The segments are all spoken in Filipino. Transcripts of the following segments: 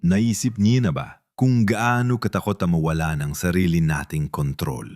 Naisip niyo na ba kung gaano katakot ang mawala ng sarili nating kontrol?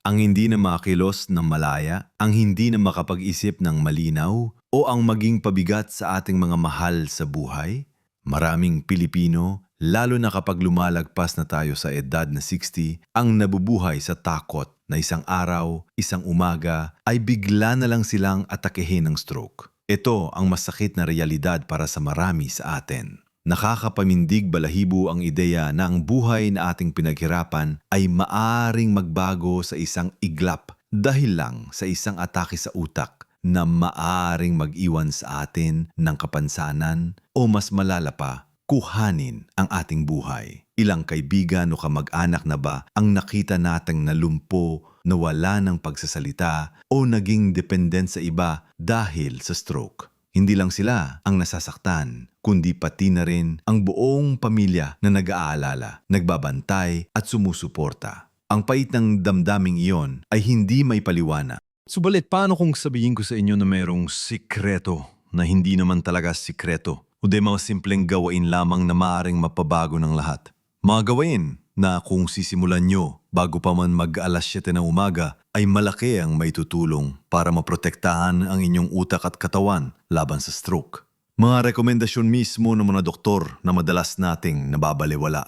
Ang hindi na makilos ng malaya, ang hindi na makapag-isip ng malinaw, o ang maging pabigat sa ating mga mahal sa buhay? Maraming Pilipino, lalo na kapag lumalagpas na tayo sa edad na 60, ang nabubuhay sa takot na isang araw, isang umaga, ay bigla na lang silang atakehin ng stroke. Ito ang masakit na realidad para sa marami sa atin. Nakakapamindig balahibo ang ideya na ang buhay na ating pinaghirapan ay maaring magbago sa isang iglap dahil lang sa isang atake sa utak na maaring mag-iwan sa atin ng kapansanan o mas malala pa, kuhanin ang ating buhay. Ilang kaibigan o kamag-anak na ba ang nakita natang nalumpo, nawala ng pagsasalita o naging dependent sa iba dahil sa stroke? Hindi lang sila ang nasasaktan, kundi pati na rin ang buong pamilya na nag-aalala, nagbabantay at sumusuporta. Ang pait ng damdaming iyon ay hindi may paliwana. Subalit, paano kung sabihin ko sa inyo na mayroong sikreto na hindi naman talaga sikreto o di mga simpleng gawain lamang na maaring mapabago ng lahat? Mga gawain na kung sisimulan nyo bago pa man mag-alas 7 ng umaga ay malaki ang may tutulong para maprotektahan ang inyong utak at katawan laban sa stroke. Mga rekomendasyon mismo ng mga doktor na madalas nating nababaliwala.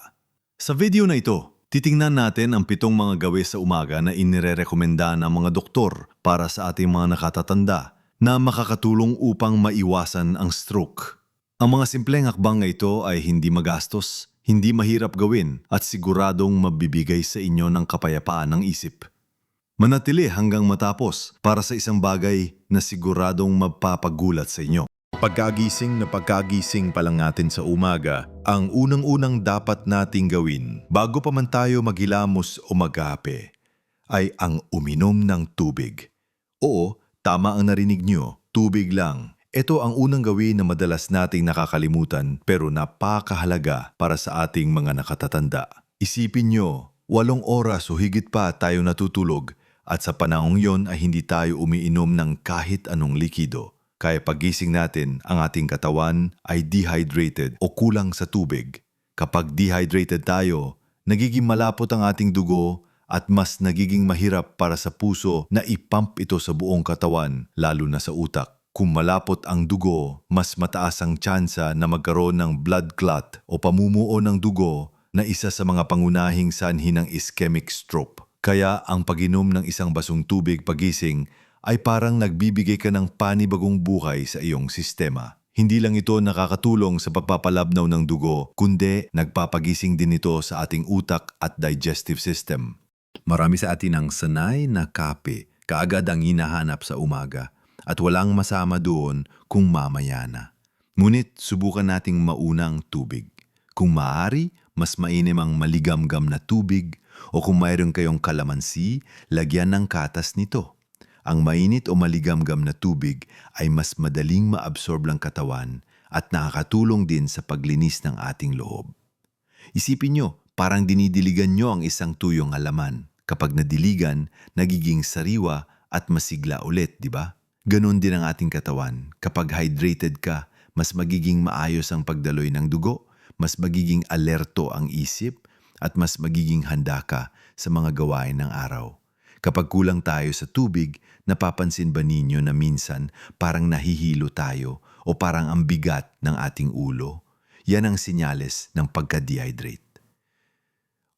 Sa video na ito, titingnan natin ang pitong mga gawi sa umaga na inirerekomenda ng mga doktor para sa ating mga nakatatanda na makakatulong upang maiwasan ang stroke. Ang mga simpleng hakbang na ito ay hindi magastos, hindi mahirap gawin at siguradong mabibigay sa inyo ng kapayapaan ng isip. Manatili hanggang matapos para sa isang bagay na siguradong magpapagulat sa inyo. Pagkagising na pagkagising pa lang natin sa umaga, ang unang-unang dapat nating gawin bago pa man tayo maghilamos o magape ay ang uminom ng tubig. Oo, tama ang narinig nyo, tubig lang. Ito ang unang gawin na madalas nating nakakalimutan pero napakahalaga para sa ating mga nakatatanda. Isipin nyo, walong oras o higit pa tayo natutulog at sa panahong yon ay hindi tayo umiinom ng kahit anong likido. Kaya pagising natin, ang ating katawan ay dehydrated o kulang sa tubig. Kapag dehydrated tayo, nagiging malapot ang ating dugo at mas nagiging mahirap para sa puso na ipump ito sa buong katawan, lalo na sa utak. Kung malapot ang dugo, mas mataas ang tsansa na magkaroon ng blood clot o pamumuo ng dugo na isa sa mga pangunahing sanhi ng ischemic stroke. Kaya ang pag-inom ng isang basong tubig pagising ay parang nagbibigay ka ng panibagong buhay sa iyong sistema. Hindi lang ito nakakatulong sa pagpapalabnaw ng dugo, kundi nagpapagising din ito sa ating utak at digestive system. Marami sa atin ang sanay na kape, kaagad ang hinahanap sa umaga, at walang masama doon kung mamaya na. Ngunit subukan nating maunang tubig. Kung maaari, mas mainim ang maligamgam na tubig o kung mayroon kayong kalamansi, lagyan ng katas nito. Ang mainit o maligamgam na tubig ay mas madaling maabsorb ng katawan at nakakatulong din sa paglinis ng ating loob. Isipin nyo, parang dinidiligan nyo ang isang tuyong halaman. Kapag nadiligan, nagiging sariwa at masigla ulit, di ba? Ganon din ang ating katawan. Kapag hydrated ka, mas magiging maayos ang pagdaloy ng dugo, mas magiging alerto ang isip, at mas magiging handa ka sa mga gawain ng araw. Kapag kulang tayo sa tubig, napapansin ba ninyo na minsan parang nahihilo tayo o parang ang bigat ng ating ulo? Yan ang sinyales ng pagka-dehydrate.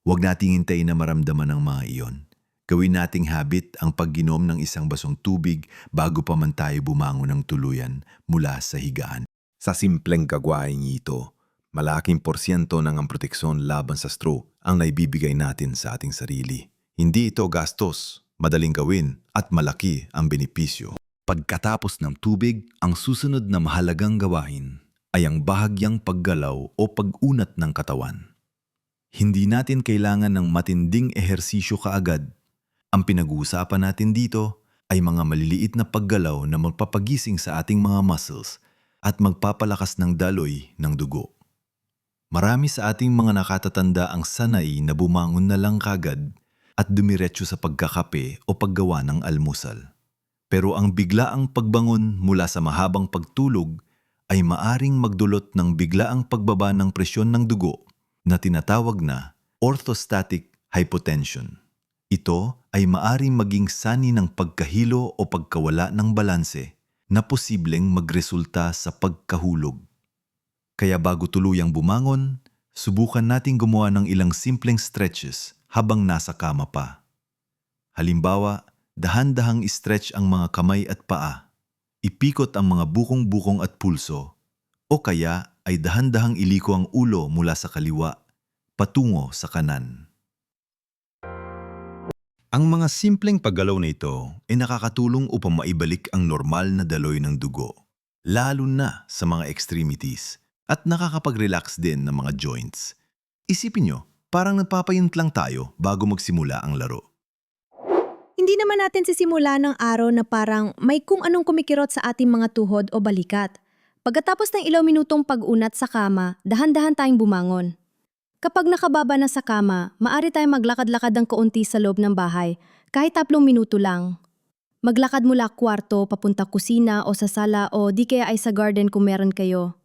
Huwag nating hintayin na maramdaman ang mga iyon. Gawin nating habit ang pagginom ng isang basong tubig bago pa man tayo bumangon ng tuluyan mula sa higaan. Sa simpleng gagawin ito, malaking porsyento ng ang proteksyon laban sa stroke ang naibibigay natin sa ating sarili. Hindi ito gastos, madaling gawin at malaki ang benepisyo. Pagkatapos ng tubig, ang susunod na mahalagang gawain ay ang bahagyang paggalaw o pag-unat ng katawan. Hindi natin kailangan ng matinding ehersisyo kaagad. Ang pinag-uusapan natin dito ay mga maliliit na paggalaw na magpapagising sa ating mga muscles at magpapalakas ng daloy ng dugo. Marami sa ating mga nakatatanda ang sanay na bumangon na lang kagad at dumiretso sa pagkakape o paggawa ng almusal. Pero ang biglaang pagbangon mula sa mahabang pagtulog ay maaring magdulot ng biglaang pagbaba ng presyon ng dugo na tinatawag na orthostatic hypotension. Ito ay maaring maging sani ng pagkahilo o pagkawala ng balanse na posibleng magresulta sa pagkahulog. Kaya bago tuluyang bumangon, subukan nating gumawa ng ilang simpleng stretches habang nasa kama pa. Halimbawa, dahan-dahang stretch ang mga kamay at paa. Ipikot ang mga bukong-bukong at pulso. O kaya ay dahan-dahang iliko ang ulo mula sa kaliwa patungo sa kanan. Ang mga simpleng paggalaw na ito ay nakakatulong upang maibalik ang normal na daloy ng dugo, lalo na sa mga extremities at nakakapag-relax din ng mga joints. Isipin nyo, parang nagpapayunt lang tayo bago magsimula ang laro. Hindi naman natin sisimula ng araw na parang may kung anong kumikirot sa ating mga tuhod o balikat. Pagkatapos ng ilaw minutong pag-unat sa kama, dahan-dahan tayong bumangon. Kapag nakababa na sa kama, maari tayong maglakad-lakad ng kaunti sa loob ng bahay, kahit tatlong minuto lang. Maglakad mula kwarto, papunta kusina o sa sala o di kaya ay sa garden kung meron kayo.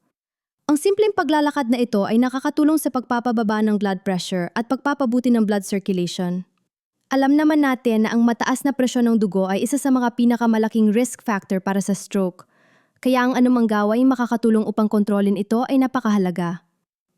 Ang simpleng paglalakad na ito ay nakakatulong sa pagpapababa ng blood pressure at pagpapabuti ng blood circulation. Alam naman natin na ang mataas na presyon ng dugo ay isa sa mga pinakamalaking risk factor para sa stroke. Kaya ang anumang gawain makakatulong upang kontrolin ito ay napakahalaga.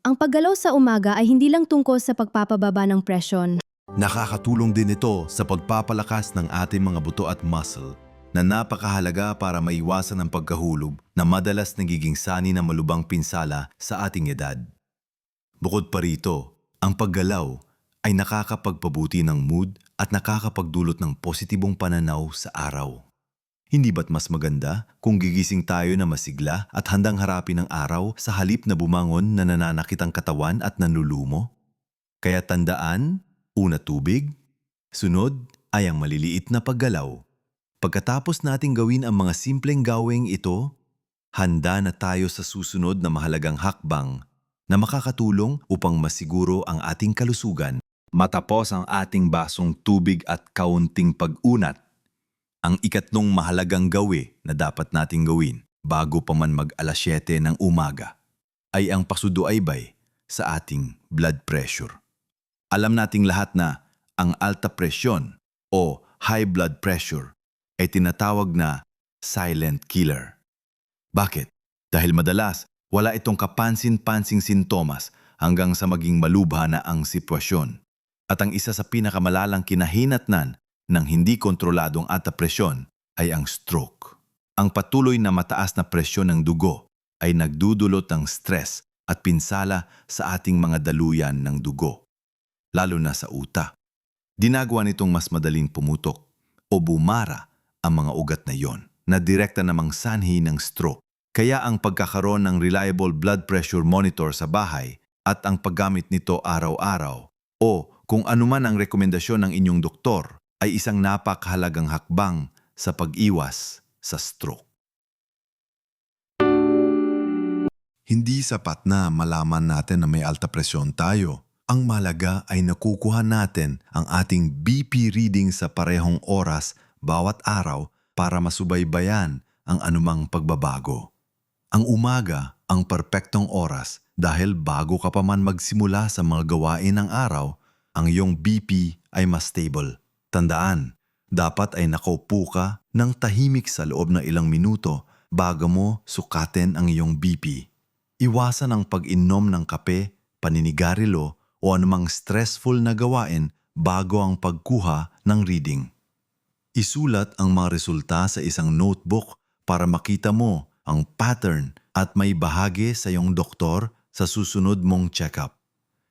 Ang paggalaw sa umaga ay hindi lang tungkol sa pagpapababa ng presyon. Nakakatulong din ito sa pagpapalakas ng ating mga buto at muscle na napakahalaga para maiwasan ang pagkahulog na madalas nagiging sani ng malubang pinsala sa ating edad. Bukod pa rito, ang paggalaw ay nakakapagpabuti ng mood at nakakapagdulot ng positibong pananaw sa araw. Hindi ba't mas maganda kung gigising tayo na masigla at handang harapin ang araw sa halip na bumangon na nananakit ang katawan at nanlulumo? Kaya tandaan, una tubig, sunod ay ang maliliit na paggalaw. Pagkatapos nating gawin ang mga simpleng gawing ito, handa na tayo sa susunod na mahalagang hakbang na makakatulong upang masiguro ang ating kalusugan. Matapos ang ating basong tubig at kaunting pag-unat, ang ikatlong mahalagang gawi na dapat nating gawin bago pa man mag alas 7 ng umaga ay ang pasuduaybay sa ating blood pressure. Alam nating lahat na ang alta presyon o high blood pressure ay tinatawag na silent killer. Bakit? Dahil madalas wala itong kapansin-pansing sintomas hanggang sa maging malubha na ang sitwasyon. At ang isa sa pinakamalalang kinahinatnan ng hindi kontroladong alta presyon ay ang stroke. Ang patuloy na mataas na presyon ng dugo ay nagdudulot ng stress at pinsala sa ating mga daluyan ng dugo, lalo na sa uta. Dinagawa nitong mas madaling pumutok o bumara ang mga ugat na yon na direkta namang sanhi ng stroke. Kaya ang pagkakaroon ng reliable blood pressure monitor sa bahay at ang paggamit nito araw-araw o kung anuman ang rekomendasyon ng inyong doktor ay isang napakahalagang hakbang sa pag-iwas sa stroke. Hindi sapat na malaman natin na may alta presyon tayo. Ang malaga ay nakukuha natin ang ating BP reading sa parehong oras bawat araw para masubaybayan ang anumang pagbabago. Ang umaga ang perpektong oras dahil bago ka pa man magsimula sa mga gawain ng araw, ang iyong BP ay mas stable. Tandaan, dapat ay nakaupo ka ng tahimik sa loob ng ilang minuto bago mo sukatin ang iyong BP. Iwasan ang pag-inom ng kape, paninigarilo o anumang stressful na gawain bago ang pagkuha ng reading. Isulat ang mga resulta sa isang notebook para makita mo ang pattern at may bahagi sa iyong doktor sa susunod mong check-up.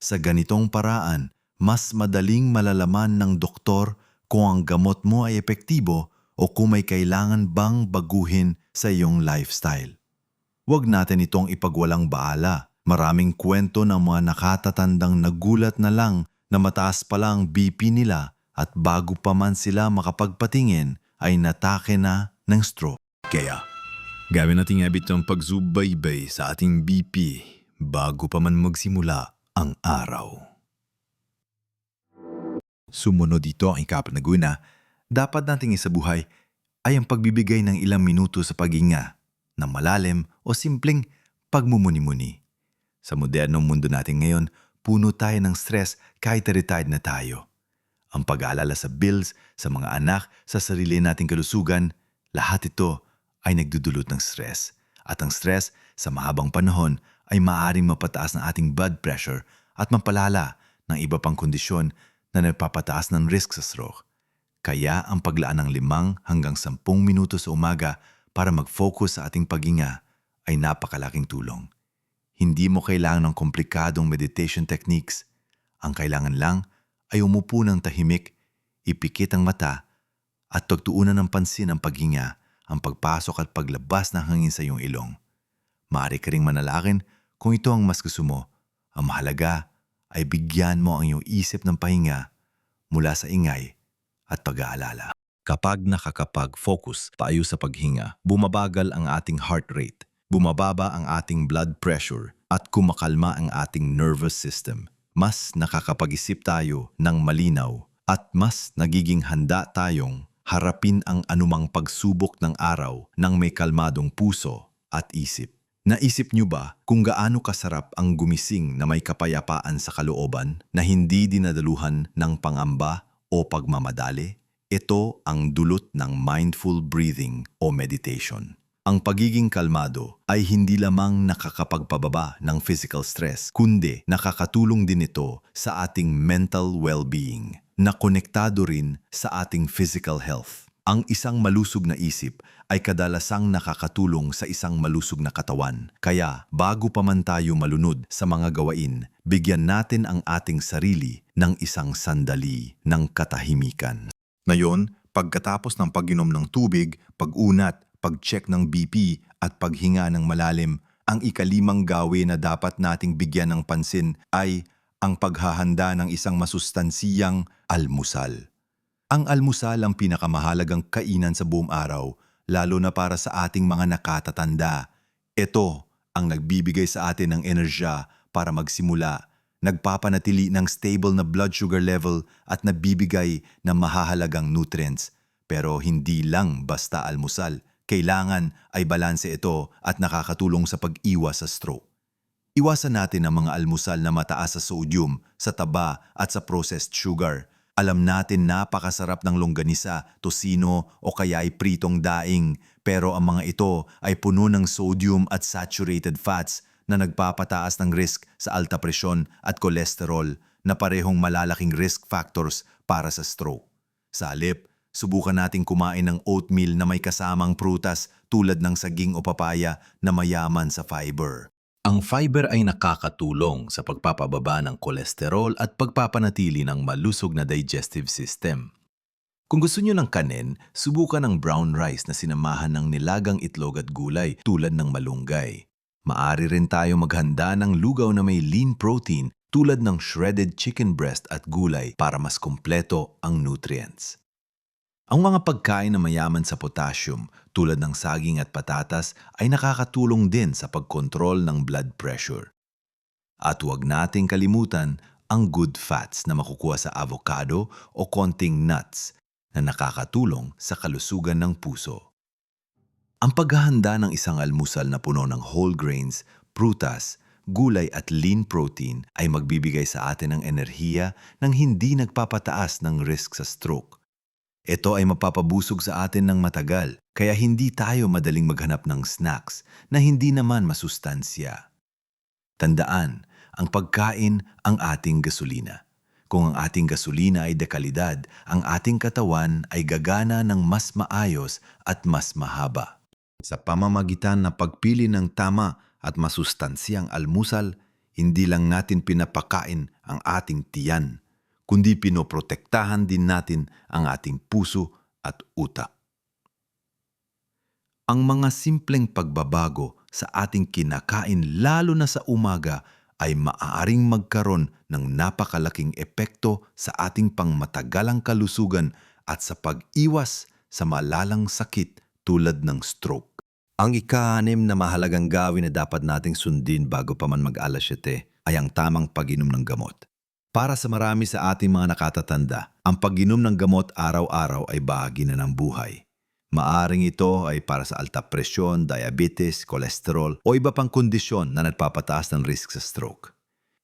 Sa ganitong paraan, mas madaling malalaman ng doktor kung ang gamot mo ay epektibo o kung may kailangan bang baguhin sa iyong lifestyle. Huwag natin itong ipagwalang baala. Maraming kwento ng mga nakatatandang nagulat na lang na mataas pa lang BP nila at bago pa man sila makapagpatingin ay natake na ng stroke. Kaya, gawin natin habit ang pagsubaybay sa ating BP bago pa man magsimula ang araw. Sumunod dito ang ikapat na dapat nating isabuhay ay ang pagbibigay ng ilang minuto sa paghinga na malalim o simpleng pagmumuni-muni. Sa modernong mundo natin ngayon, puno tayo ng stress kahit retired na tayo. Ang pag-aalala sa bills, sa mga anak, sa sarili nating kalusugan, lahat ito ay nagdudulot ng stress. At ang stress sa mahabang panahon ay maaaring mapataas ng ating blood pressure at mampalala ng iba pang kondisyon na nagpapataas ng risk sa stroke. Kaya ang paglaan ng limang hanggang sampung minuto sa umaga para mag-focus sa ating paghinga ay napakalaking tulong. Hindi mo kailangan ng komplikadong meditation techniques. Ang kailangan lang ay umupo ng tahimik, ipikit ang mata, at pagtuunan ng pansin ang paghinga, ang pagpasok at paglabas ng hangin sa iyong ilong. Maaari ka ring manalangin kung ito ang mas gusto mo. Ang mahalaga ay bigyan mo ang iyong isip ng pahinga mula sa ingay at pag-aalala. Kapag nakakapag-focus tayo sa paghinga, bumabagal ang ating heart rate, bumababa ang ating blood pressure, at kumakalma ang ating nervous system. Mas nakakapag-isip tayo ng malinaw at mas nagiging handa tayong harapin ang anumang pagsubok ng araw ng may kalmadong puso at isip. Naisip niyo ba kung gaano kasarap ang gumising na may kapayapaan sa kalooban na hindi dinadaluhan ng pangamba o pagmamadali? Ito ang dulot ng mindful breathing o meditation. Ang pagiging kalmado ay hindi lamang nakakapagpababa ng physical stress, kundi nakakatulong din ito sa ating mental well-being na konektado rin sa ating physical health. Ang isang malusog na isip ay kadalasang nakakatulong sa isang malusog na katawan. Kaya bago pa man tayo malunod sa mga gawain, bigyan natin ang ating sarili ng isang sandali ng katahimikan. Ngayon, pagkatapos ng pag-inom ng tubig, pag-unat, pag-check ng BP at paghinga ng malalim, ang ikalimang gawin na dapat nating bigyan ng pansin ay ang paghahanda ng isang masustansiyang almusal. Ang almusal ang pinakamahalagang kainan sa buong araw, lalo na para sa ating mga nakatatanda. Ito ang nagbibigay sa atin ng enerhiya para magsimula, nagpapanatili ng stable na blood sugar level at nagbibigay ng mahahalagang nutrients. Pero hindi lang basta almusal, kailangan ay balanse ito at nakakatulong sa pag-iwas sa stroke. Iwasan natin ang mga almusal na mataas sa sodium, sa taba at sa processed sugar. Alam natin napakasarap ng longganisa, tosino o kaya ay pritong daing pero ang mga ito ay puno ng sodium at saturated fats na nagpapataas ng risk sa alta presyon at kolesterol na parehong malalaking risk factors para sa stroke. Sa halip, subukan nating kumain ng oatmeal na may kasamang prutas tulad ng saging o papaya na mayaman sa fiber. Ang fiber ay nakakatulong sa pagpapababa ng kolesterol at pagpapanatili ng malusog na digestive system. Kung gusto nyo ng kanin, subukan ang brown rice na sinamahan ng nilagang itlog at gulay tulad ng malunggay. Maari rin tayo maghanda ng lugaw na may lean protein tulad ng shredded chicken breast at gulay para mas kompleto ang nutrients. Ang mga pagkain na mayaman sa potassium tulad ng saging at patatas ay nakakatulong din sa pagkontrol ng blood pressure. At huwag nating kalimutan ang good fats na makukuha sa avocado o konting nuts na nakakatulong sa kalusugan ng puso. Ang paghahanda ng isang almusal na puno ng whole grains, prutas, gulay at lean protein ay magbibigay sa atin ng enerhiya nang hindi nagpapataas ng risk sa stroke. Ito ay mapapabusog sa atin ng matagal, kaya hindi tayo madaling maghanap ng snacks na hindi naman masustansya. Tandaan, ang pagkain ang ating gasolina. Kung ang ating gasolina ay dekalidad, ang ating katawan ay gagana ng mas maayos at mas mahaba. Sa pamamagitan na pagpili ng tama at masustansyang almusal, hindi lang natin pinapakain ang ating tiyan, kundi pinoprotektahan din natin ang ating puso at utak. Ang mga simpleng pagbabago sa ating kinakain lalo na sa umaga ay maaaring magkaroon ng napakalaking epekto sa ating pangmatagalang kalusugan at sa pag-iwas sa malalang sakit tulad ng stroke. Ang ika-anim na mahalagang gawin na dapat nating sundin bago pa man mag-alas 7 ay ang tamang pag-inom ng gamot. Para sa marami sa ating mga nakatatanda, ang pag-inom ng gamot araw-araw ay bahagi na ng buhay. Maaring ito ay para sa alta presyon, diabetes, kolesterol o iba pang kondisyon na nagpapataas ng risk sa stroke.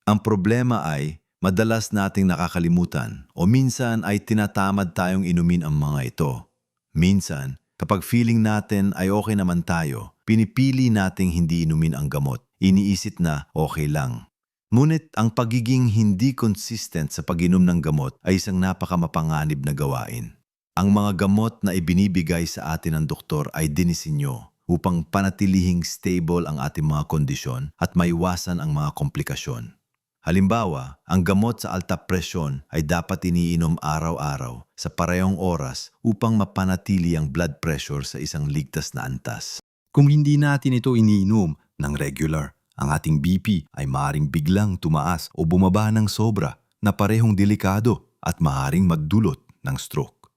Ang problema ay madalas nating nakakalimutan o minsan ay tinatamad tayong inumin ang mga ito. Minsan, kapag feeling natin ay okay naman tayo, pinipili nating hindi inumin ang gamot. Iniisip na okay lang. Ngunit ang pagiging hindi consistent sa pag-inom ng gamot ay isang napakamapanganib na gawain. Ang mga gamot na ibinibigay sa atin ng doktor ay dinisinyo upang panatilihing stable ang ating mga kondisyon at maiwasan ang mga komplikasyon. Halimbawa, ang gamot sa alta presyon ay dapat iniinom araw-araw sa parehong oras upang mapanatili ang blood pressure sa isang ligtas na antas. Kung hindi natin ito iniinom ng regular, ang ating BP ay maaring biglang tumaas o bumaba ng sobra na parehong delikado at maaring magdulot ng stroke.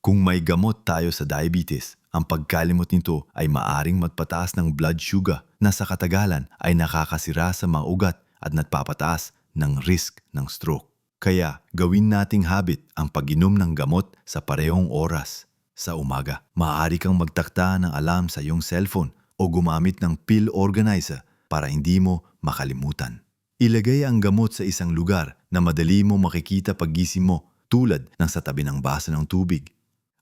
Kung may gamot tayo sa diabetes, ang pagkalimot nito ay maaring magpataas ng blood sugar na sa katagalan ay nakakasira sa mga ugat at nagpapataas ng risk ng stroke. Kaya gawin nating habit ang pag-inom ng gamot sa parehong oras. Sa umaga, maaari kang magtakta ng alarm sa iyong cellphone o gumamit ng pill organizer para hindi mo makalimutan. Ilagay ang gamot sa isang lugar na madali mo makikita paggising mo tulad ng sa tabi ng basa ng tubig.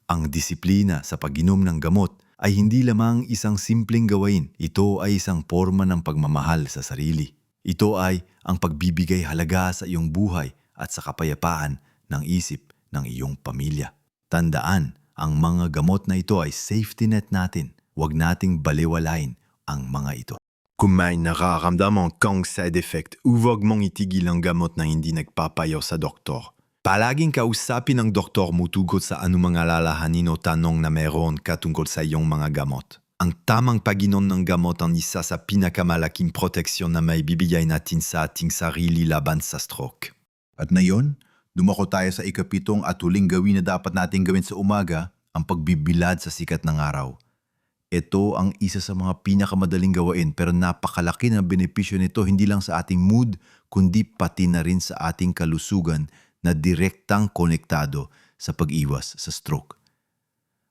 Ang disiplina sa pag-inom ng gamot ay hindi lamang isang simpleng gawain. Ito ay isang forma ng pagmamahal sa sarili. Ito ay ang pagbibigay halaga sa iyong buhay at sa kapayapaan ng isip ng iyong pamilya. Tandaan, ang mga gamot na ito ay safety net natin. Huwag nating baliwalain ang mga ito. Kung may nakaramdaman kang side effect, huwag mong itigil ang gamot na hindi nagpapayo sa doktor. Palaging kausapin ng doktor mo tungkol sa anumang alalahanin o tanong na meron ka tungkol sa iyong mga gamot. Ang tamang pag-inom ng gamot ang isa sa pinakamalaking proteksyon na may bibigay natin sa ating sarili laban sa stroke. At ngayon, dumako tayo sa ikapitong at huling gawin na dapat nating gawin sa umaga, ang pagbibilad sa sikat ng araw. Ito ang isa sa mga pinakamadaling gawain pero napakalaki ng benepisyo nito hindi lang sa ating mood kundi pati na rin sa ating kalusugan na direktang konektado sa pag-iwas sa stroke.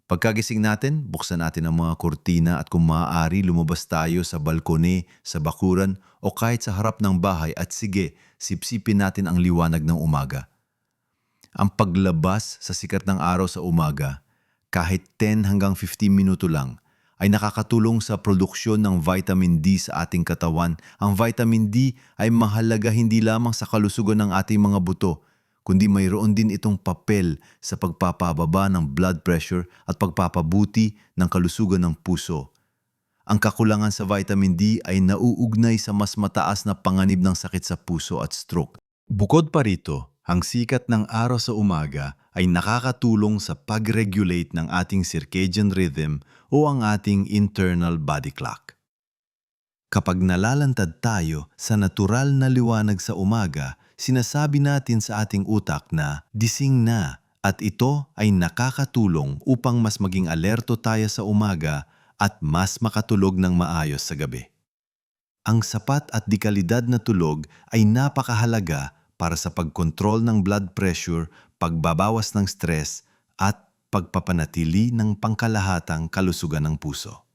Pagkagising natin, buksan natin ang mga kurtina at kung maaari lumabas tayo sa balkone, sa bakuran o kahit sa harap ng bahay at sige, sipsipin natin ang liwanag ng umaga. Ang paglabas sa sikat ng araw sa umaga, kahit 10 hanggang 15 minuto lang, ay nakakatulong sa produksyon ng vitamin D sa ating katawan. Ang vitamin D ay mahalaga hindi lamang sa kalusugan ng ating mga buto, kundi mayroon din itong papel sa pagpapababa ng blood pressure at pagpapabuti ng kalusugan ng puso. Ang kakulangan sa vitamin D ay nauugnay sa mas mataas na panganib ng sakit sa puso at stroke. Bukod pa rito, ang sikat ng araw sa umaga ay nakakatulong sa pag-regulate ng ating circadian rhythm o ang ating internal body clock. Kapag nalalantad tayo sa natural na liwanag sa umaga, sinasabi natin sa ating utak na dising na at ito ay nakakatulong upang mas maging alerto tayo sa umaga at mas makatulog ng maayos sa gabi. Ang sapat at dikalidad na tulog ay napakahalaga para sa pagkontrol ng blood pressure, pagbabawas ng stress at pagpapanatili ng pangkalahatang kalusugan ng puso.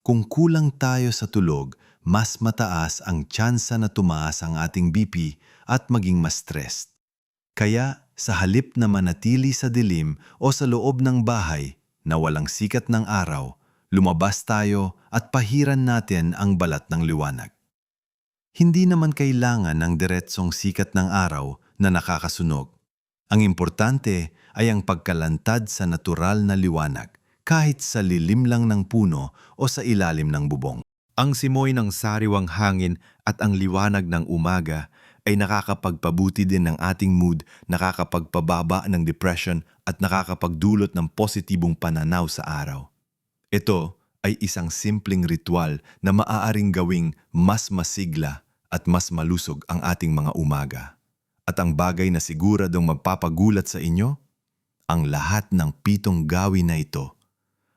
Kung kulang tayo sa tulog, mas mataas ang tsansa na tumaas ang ating BP at maging mas stressed. Kaya sa halip na manatili sa dilim o sa loob ng bahay na walang sikat ng araw, lumabas tayo at pahiran natin ang balat ng liwanag. Hindi naman kailangan ng diretsong sikat ng araw na nakakasunog. Ang importante ay ang pagkalantad sa natural na liwanag kahit sa lilim lang ng puno o sa ilalim ng bubong. Ang simoy ng sariwang hangin at ang liwanag ng umaga ay nakakapagpabuti din ng ating mood, nakakapagpababa ng depression at nakakapagdulot ng positibong pananaw sa araw. Ito ay isang simpleng ritual na maaaring gawing mas masigla at mas malusog ang ating mga umaga. At ang bagay na siguradong magpapagulat sa inyo, ang lahat ng pitong gawin na ito,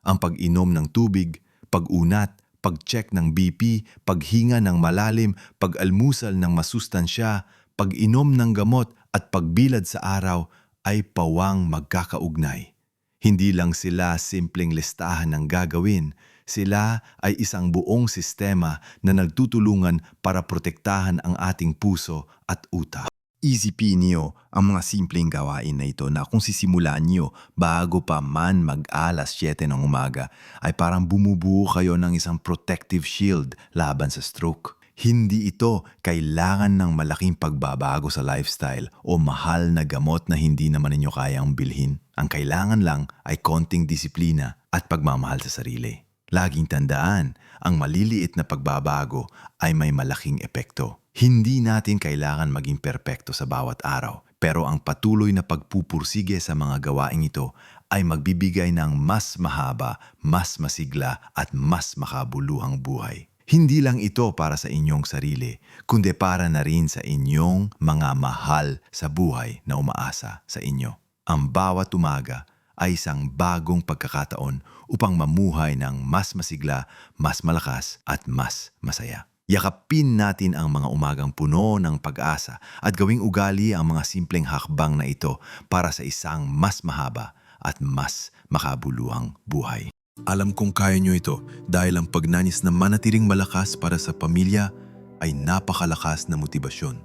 ang pag-inom ng tubig, pag-unat, pag-check ng BP, paghinga ng malalim, pag-almusal ng masustansya, pag-inom ng gamot at pagbilad sa araw ay pawang magkakaugnay. Hindi lang sila simpleng listahan ng gagawin, sila ay isang buong sistema na nagtutulungan para protektahan ang ating puso at utak. Isipin niyo ang mga simpleng gawain na ito na kung sisimulan niyo bago pa man mag-alas 7 ng umaga ay parang bumubuo kayo ng isang protective shield laban sa stroke. Hindi ito kailangan ng malaking pagbabago sa lifestyle o mahal na gamot na hindi naman ninyo kayang bilhin. Ang kailangan lang ay konting disiplina at pagmamahal sa sarili. Laging tandaan, ang maliliit na pagbabago ay may malaking epekto. Hindi natin kailangan maging perpekto sa bawat araw, pero ang patuloy na pagpupursige sa mga gawaing ito ay magbibigay ng mas mahaba, mas masigla at mas makabuluhang buhay. Hindi lang ito para sa inyong sarili, kundi para na rin sa inyong mga mahal sa buhay na umaasa sa inyo. Ang bawat umaga ay isang bagong pagkakataon upang mamuhay ng mas masigla, mas malakas at mas masaya. Yakapin natin ang mga umagang puno ng pag-asa at gawing ugali ang mga simpleng hakbang na ito para sa isang mas mahaba at mas makabuluhang buhay. Alam kong kaya nyo ito dahil ang pagnanis na manatiling malakas para sa pamilya ay napakalakas na motibasyon.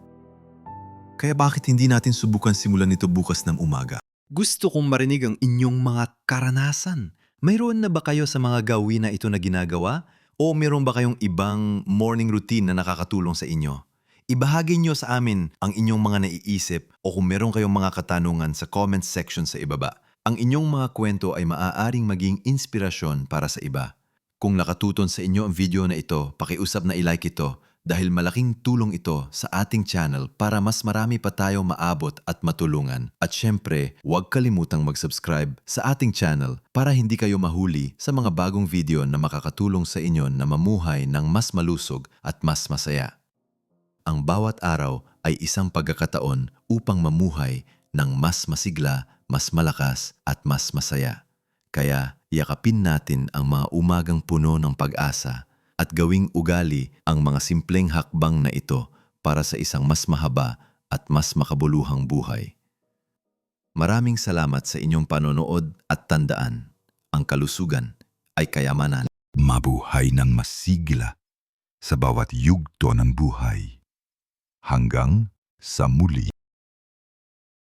Kaya bakit hindi natin subukan simulan ito bukas ng umaga? Gusto kong marinig ang inyong mga karanasan. Mayroon na ba kayo sa mga gawin na ito na ginagawa? O mayroon ba kayong ibang morning routine na nakakatulong sa inyo? Ibahagi nyo sa amin ang inyong mga naiisip o kung meron kayong mga katanungan sa comment section sa ibaba. Ang inyong mga kwento ay maaaring maging inspirasyon para sa iba. Kung nakatuton sa inyo ang video na ito, pakiusap na ilike ito dahil malaking tulong ito sa ating channel para mas marami pa tayo maabot at matulungan. At syempre, huwag kalimutang mag-subscribe sa ating channel para hindi kayo mahuli sa mga bagong video na makakatulong sa inyo na mamuhay ng mas malusog at mas masaya. Ang bawat araw ay isang pagkakataon upang mamuhay ng mas masigla, mas malakas at mas masaya. Kaya yakapin natin ang mga umagang puno ng pag-asa at gawing ugali ang mga simpleng hakbang na ito para sa isang mas mahaba at mas makabuluhang buhay. Maraming salamat sa inyong panonood at tandaan, ang kalusugan ay kayamanan. mabuhay ng masigla sa bawat yugto ng buhay. Hanggang sa muli.